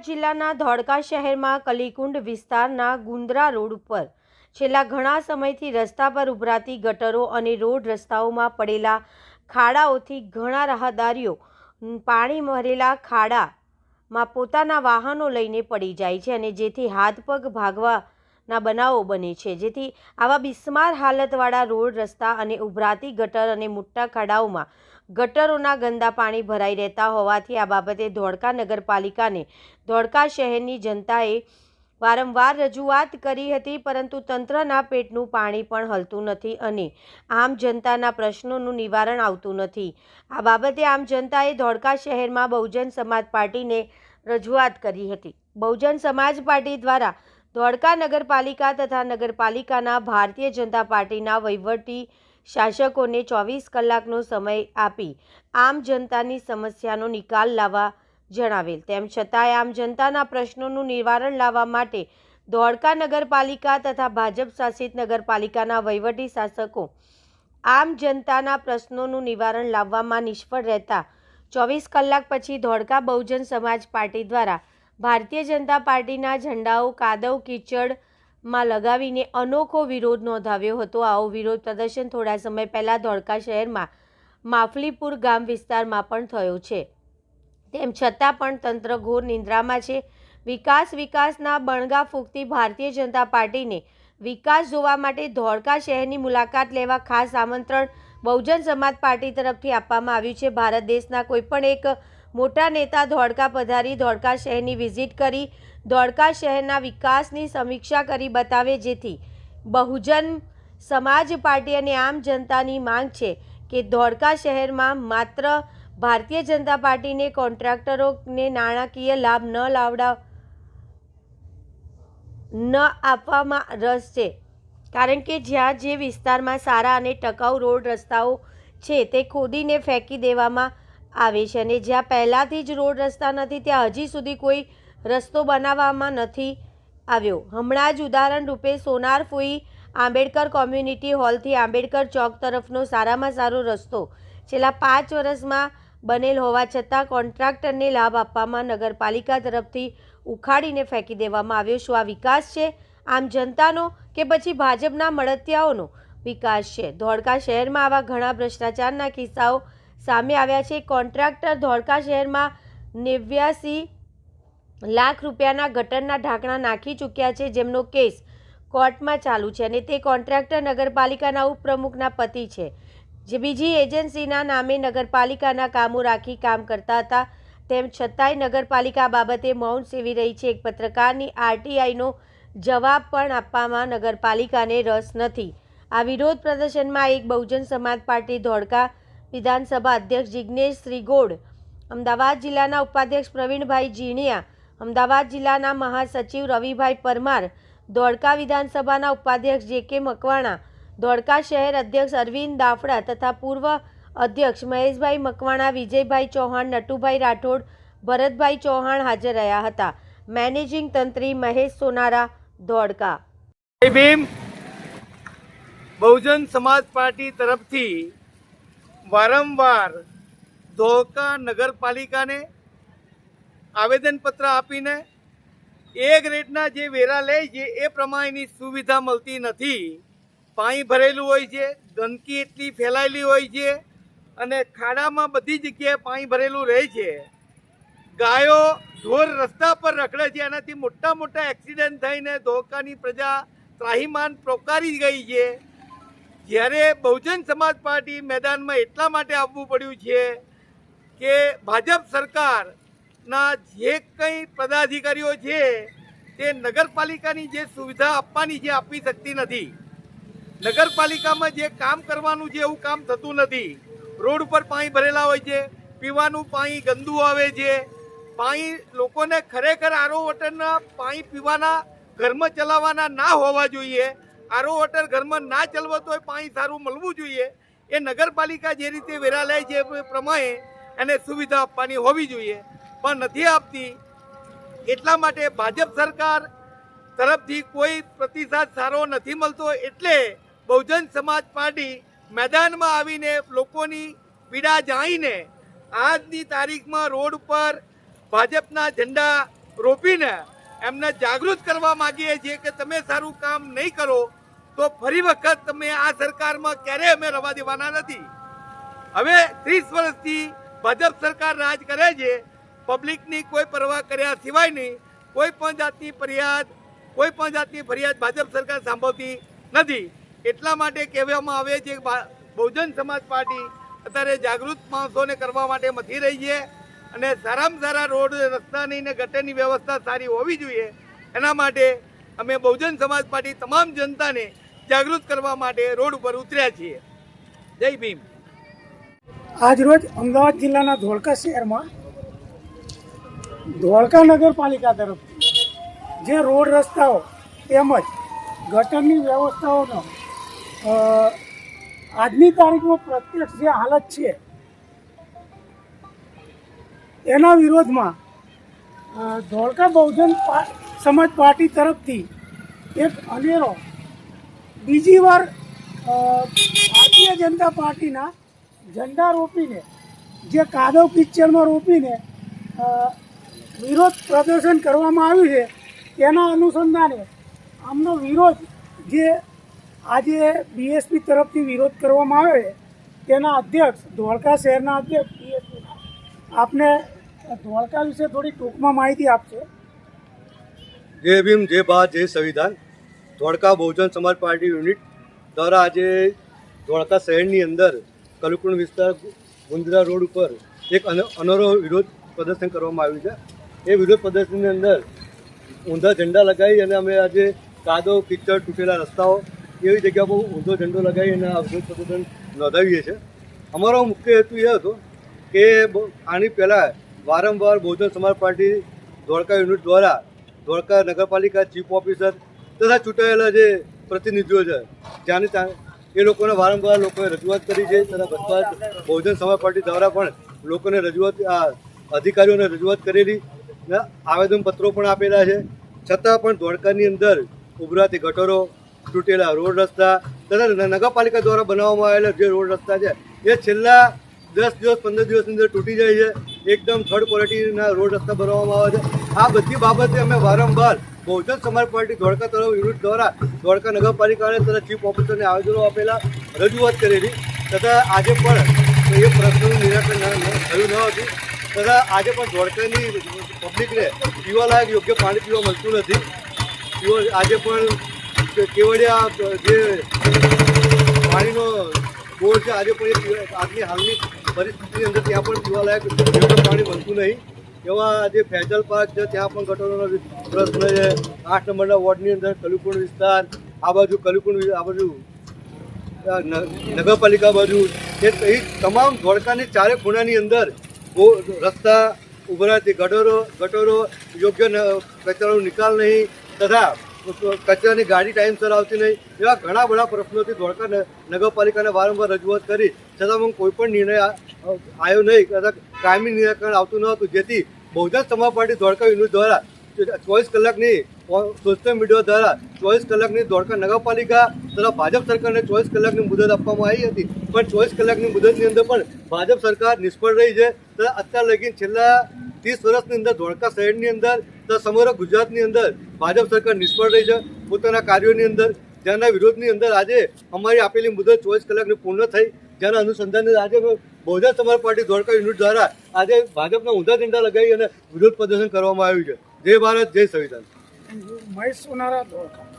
અમદાવાદ જિલ્લાના ધોળકા શહેરમાં કલીકુંડ વિસ્તારના ગુંદરા રોડ ઉપર છેલ્લા ઘણા સમયથી રસ્તા પર ઉભરાતી ગટરો અને રોડ રસ્તાઓમાં પડેલા ખાડાઓથી ઘણા રાહદારીઓ પાણી ભરેલા ખાડામાં પોતાના વાહનો લઈને પડી જાય છે અને જેથી હાથ પગ ભાગવાના બનાવો બને છે. જેથી આવા બિસ્માર હાલતવાળા રોડ રસ્તા અને ઉભરાતી ગટર અને મોટા ખાડાઓમાં ગટરોના ગંદા પાણી ભરાઈ રહેતા હોવાથી આ બાબતે ધોળકા નગરપાલિકાને ધોળકા શહેરની જનતાએ વારંવાર રજૂઆત કરી હતી, પરંતુ તંત્રના પેટનું પાણી પણ હલતું નથી અને આમ જનતાના પ્રશ્નોનું નિવારણ આવતું નથી. આ બાબતે આમ જનતાએ ધોળકા શહેરમાં બહુજન સમાજ પાર્ટીને રજૂઆત કરી હતી. બહુજન સમાજ પાર્ટી દ્વારા ધોળકા નગરપાલિકા તથા નગરપાલિકાના ભારતીય જનતા પાર્ટીના વહીવટી શાસકોને ચોવીસ કલાકનો સમય આપી આમ જનતાની સમસ્યાનો નિકાલ લાવવા જણાવેલ. તેમ છતાંય આમ જનતાના પ્રશ્નોનું નિવારણ લાવવા માટે ધોળકા નગરપાલિકા તથા ભાજપ શાસિત નગરપાલિકાના વહીવટી શાસકો આમ જનતાના પ્રશ્નોનું નિવારણ લાવવામાં નિષ્ફળ રહેતા ચોવીસ કલાક પછી ધોળકા બહુજન સમાજ પાર્ટી દ્વારા ભારતીય જનતા પાર્ટીના ઝંડાઓ કાદવ કીચડમાં લગાવીને અનોખો વિરોધ નોંધાવ્યો હતો. આવો વિરોધ પ્રદર્શન થોડા સમય પહેલાં ધોળકા શહેરમાં માફલીપુર ગામ વિસ્તારમાં પણ થયો છે. તેમ છતાં પણ તંત્ર ઘોર નિંદ્રામાં છે. વિકાસ વિકાસના બણગા ફૂંકતી ભારતીય જનતા પાર્ટીને વિકાસ જોવા માટે ધોળકા શહેરની મુલાકાત લેવા ખાસ આમંત્રણ બહુજન સમાજ પાર્ટી તરફથી આપવામાં આવ્યું છે. ભારત દેશના કોઈપણ એક મોટા નેતા ધોળકા પધારી ધોળકા શહેરની વિઝિટ કરી ધોળકા શહેરના વિકાસની સમીક્ષા કરી બતાવે જેથી બહુજન સમાજ પાર્ટી અને આમ જનતાની માંગ છે કે ધોળકા શહેરમાં માત્ર ભારતીય જનતા પાર્ટીને કોન્ટ્રાક્ટરોને નાણાકીય લાભ ન લાવડા ન આપવામાં રસ છે. કારણ કે જ્યાં જે વિસ્તારમાં સારા અને ટકાઉ રોડ રસ્તાઓ છે તે ખોદીને ફેંકી દેવામાં આવે છે અને જ્યાં પહેલાંથી જ રોડ રસ્તા નથી, ત્યાં હજી સુધી કોઈ રસ્તો બનાવવામાં નથી આવ્યો. હમણાં જ ઉદાહરણ રૂપે સોનાર ફૂઈ આંબેડકર કોમ્યુનિટી હોલથી આંબેડકર ચોક તરફનો સારામાં સારો રસ્તો છેલ્લા પાંચ વર્ષમાં બનેલ હોવા છતાં કોન્ટ્રાક્ટરને લાભ આપવામાં નગરપાલિકા તરફથી ઉખાડીને ફેંકી દેવામાં આવ્યો. શું આ વિકાસ છે? આમ જનતાનો કે પછી ભાજપના મળતિયાઓનો વિકાસ છે? ધોળકા શહેરમાં આવા ઘણા ભ્રષ્ટાચારના કિસ્સાઓ સામે આવ્યા છે. કોન્ટ્રાક્ટર ધોળકા શહેરમાં નેવ્યાસી લાખ રૂપિયાના ગટરના ઢાંકણા નાખી ચૂક્યા છે જેમનો કેસ કોર્ટમાં ચાલુ છે અને તે કોન્ટ્રાક્ટર નગરપાલિકાના ઉપપ્રમુખના પતિ છે. જે બીજી એજન્સીના નામે નગરપાલિકાના કામો રાખી કામ કરતા હતા. તેમ છતાંય નગરપાલિકા બાબતે મૌન સેવી રહી છે. એક પત્રકારની આરટીઆઈનો જવાબ પણ આપવામાં નગરપાલિકાને રસ નથી. આ વિરોધ પ્રદર્શનમાં એક બહુજન સમાજ પાર્ટી ધોળકા વિધાનસભા અધ્યક્ષ જિજ્ઞેશ શ્રીગોડ, અમદાવાદ જિલ્લાના ઉપાધ્યક્ષ પ્રવીણભાઈ જીણિયા અમદાવાદ જિલ્લાના મહાસચિવ રવિભાઈ પરમાર ધોળકા વિધાનસભાના ઉપાધ્યક્ષ જે કે મકવાણા ધોળકા શહેર અધ્યક્ષ અરવિંદ દાફડા તથા પૂર્વ અધ્યક્ષ મહેશભાઈ મકવાણા, વિજયભાઈ ચૌહાણ, નટુભાઈ રાઠોડ, ભરતભાઈ ચૌહાણ હાજર રહ્યા હતા. મેનેજિંગ તંત્રી મહેશ સોનારા ધોળકા ભીમ. બહુજન સમાજ પાર્ટી તરફથી વારંવાર ધોળકા નગરપાલિકાને આવેદનપત્ર આપીને એ ગ્રેડના જે વેરા લે છે, એ પ્રમાણેની સુવિધા મળતી નથી. પાણી ભરેલું હોય છે, ગંદકી એટલી ફેલાયેલી હોય છે અને ખાડામાં બધી જગ્યાએ પાણી ભરેલું રહે છે. ગાયો ઢોર રસ્તા પર રખડે છે, એનાથી મોટા મોટા એક્સિડન્ટ થઈને ધોકાની પ્રજા ત્રાહીમાન પોકારી ગઈ છે. જ્યારે બહુજન સમાજ પાર્ટી મેદાનમાં એટલા માટે આવવું પડ્યું છે કે ભાજપ સરકારના જે કંઈ પદાધિકારીઓ છે, તે નગરપાલિકાની જે સુવિધા આપવાની છે આપી શકતી નથી. નગરપાલિકામાં જે કામ કરવાનું છે, એવું કામ થતું નથી. રોડ ઉપર પાણી ભરેલા હોય છે, પીવાનું પાણી ગંદુ આવે છે. પાણી લોકોને ખરેખર આરો વોટરના પાણી પીવાના, ઘરમાં ચલાવવાના ના હોવા જોઈએ. આરો વોટર ઘરમાં ના ચલવતો હોય, પાણી સારું મળવું જોઈએ. એ નગરપાલિકા જે રીતે વેરા લે છે એ પ્રમાણે એને સુવિધા આપવાની હોવી જોઈએ. પણ નથી આપતી. એટલા માટે ભાજપ સરકાર તરફથી કોઈ પ્રતિસાદ સારો નથી મળતો એટલે બહુજન સમાજ પાર્ટી મેદાનમાં આવીને લોકોની પીડા જાણીને આજની તારીખમાં રોડ ઉપર ભાજપના ઝંડા રોપીને એમને જાગૃત કરવા માગીએ છીએ કે તમે સારું કામ નહીં કરો, તો ફરી વખત તમે આ સરકારમાં ક્યારેય અમે રવા દેવાના નથી. હવે ત્રીસ વર્ષથી ભાજપ સરકાર રાજ કરે છે પબ્લિકની કોઈ પરવા કર્યા સિવાયની કોઈ પણ જાતની ફરિયાદ, કોઈ પણ જાતની ફરિયાદ ભાજપ સરકાર સાંભળતી નથી. એટલા માટે કહેવામાં આવે છે કે બહુજન સમાજ પાર્ટી અત્યારે જાગૃત માણસોને કરવા માટે મથી રહી છે અને સારામાં સારા રોડ રસ્તાની ને ગટરની વ્યવસ્થા સારી હોવી જોઈએ. એના માટે અમે બહુજન સમાજ પાર્ટી તમામ જનતાને જાગૃત કરવા માટે રોડ ઉપર ઉતર્યા છીએ. જય ભીમ. આજરોજ અમદાવાદ જિલ્લાના ધોળકા શહેરમાં ધોળકા નગરપાલિકા તરફથી જે રોડ રસ્તાઓ તેમજ ગટરની વ્યવસ્થાઓનો આજની તારીખમાં પ્રત્યક્ષ જે હાલત છે, એના વિરોધમાં ધોળકા બહુજન સમાજ પાર્ટી તરફથી એક અનેરો, બીજી વાર ભારતીય જનતા પાર્ટીના ઝંડા રોપીને, જે કાદવ કિચડમાં રોપીને વિરોધ પ્રદર્શન કરવામાં આવ્યું છે, તેના અનુસંધાને આમનો વિરોધ જે આજે બીએસપી તરફથી વિરોધ કરવામાં આવે છે, તેના અધ્યક્ષ ધોળકા શહેરના અધ્યક્ષ બીએસપીના આપને ધોળકા વિશે થોડી ટૂંકમાં માહિતી આપશે જય ભીમ, જય બા જય સંવિધાન. ધોળકા બહુજન સમાજ પાર્ટી યુનિટ દ્વારા આજે ધોળકા શહેરની અંદર કલુકુંડ વિસ્તાર ગુંદરા રોડ ઉપર એક અન- અનોરો વિરોધ પ્રદર્શન કરવામાં આવ્યું છે. એ વિરોધ પ્રદર્શનની અંદર ઊંધા ઝંડા લગાવી અને અમે આજે કાદો કિચડ, તૂટેલા રસ્તાઓ એવી જગ્યા પર ઊંધો ઝંડો લગાવી અને આ વિરોધ પ્રદર્શન નોંધાવીએ છીએ. અમારો મુખ્ય હેતુ એ હતો કે આની પહેલાં વારંવાર બહુજન સમાજ પાર્ટી ધોળકા યુનિટ દ્વારા ધોળકા નગરપાલિકા ચીફ ઓફિસર તથા ચૂંટાયેલા જે પ્રતિનિધિઓ છે ત્યાંની ત્યાં એ લોકોને વારંવાર લોકોએ રજૂઆત કરી છે તથા જ બહુજન સમાજ પાર્ટી દ્વારા પણ લોકોને રજૂઆત, આ અધિકારીઓને રજૂઆત કરેલી આવેદનપત્રો પણ આપેલા છે. છતાં પણ ધોળકાની અંદર ઉભરાતી ગટરો, તૂટેલા રોડ રસ્તા તથા નગરપાલિકા દ્વારા બનાવવામાં આવેલા જે રોડ રસ્તા છે, એ છેલ્લા દસ દિવસ, પંદર દિવસની અંદર તૂટી જાય છે. એકદમ થર્ડ ક્વોલિટીના રોડ રસ્તા બનાવવામાં આવે છે. આ બધી બાબતે અમે વારંવાર બહુજન સમાજ પાર્ટી ધોળકા તરફ યુનિટ દ્વારા ધોળકા નગરપાલિકાને તથા ચીફ ઓફિસરને આવેદનો આપેલા, રજૂઆત કરેલી. તથા આજે પણ એ પ્રશ્નનું નિરાકરણ થયું ન હતું. તથા આજે પણ ધોળકાની પબ્લિકને પીવાલાયક યોગ્ય પાણી પીવા મળતું નથી. આજે પણ કેવડિયા જે પાણીનો બોર છે, આજે પણ એ આજની હાલની પરિસ્થિતિની અંદર ત્યાં પણ પીવાલાયક યોગ્ય પાણી મળતું નહીં. એવા જે ફેજલ પાર્ક છે, ત્યાં પણ ગટરોનો પ્રશ્ન છે. આઠ નંબરના વોર્ડની અંદર કલુકુંડ વિસ્તાર, આ બાજુ કલુકુંડ આ બાજુ નગરપાલિકા બાજુ. એ તમામ ધોળકાની ચારે ખૂણાની અંદર રસ્તા ઉભરાતી ગટરો ગટરો યોગ્ય કચરાનો નિકાલ નહીં, તથા કચરાની ગાડી ટાઈમસર આવતી નહીં, એવા ઘણા બધા પ્રશ્નોથી ધોળકા નગરપાલિકાને વારંવાર રજૂઆત કરી, છતાં પણ કોઈ પણ નિર્ણય આવ્યો નહીં, તથા કાયમી નિરાકરણ આવતું ન હતું, જેથી બહુજન સમાજ પાર્ટી ધોળકા યુનિટ દ્વારા ચોવીસ કલાકની સોશિયલ મીડિયા દ્વારા ચોવીસ કલાકની ધોળકા નગરપાલિકા તથા ભાજપ સરકારને ચોવીસ કલાકની મુદત આપવામાં આવી હતી. પણ ચોવીસ કલાકની મુદતની અંદર પણ ભાજપ સરકાર નિષ્ફળ રહી છે. તથા અત્યાર લગી છેલ્લા ત્રીસ વર્ષની અંદર ધોળકા શહેરની અંદર તથા સમગ્ર ગુજરાતની અંદર ભાજપ સરકાર નિષ્ફળ રહી છે. પોતાના કાર્યોની અંદર, જેના વિરોધની અંદર આજે અમારી આપેલી મુદત ચોવીસ કલાકની પૂર્ણ થઈ. જેના અનુસંધાને આજે બહુજન સમાજ પાર્ટી ધોળકા યુનિટ દ્વારા આજે ભાજપના ઊંધા ઝંડા લગાવી અને વિરોધ પ્રદર્શન કરવામાં આવ્યું છે. જય ભારત, જય સંવિધાન. મહેશ સોનારા ધોળકા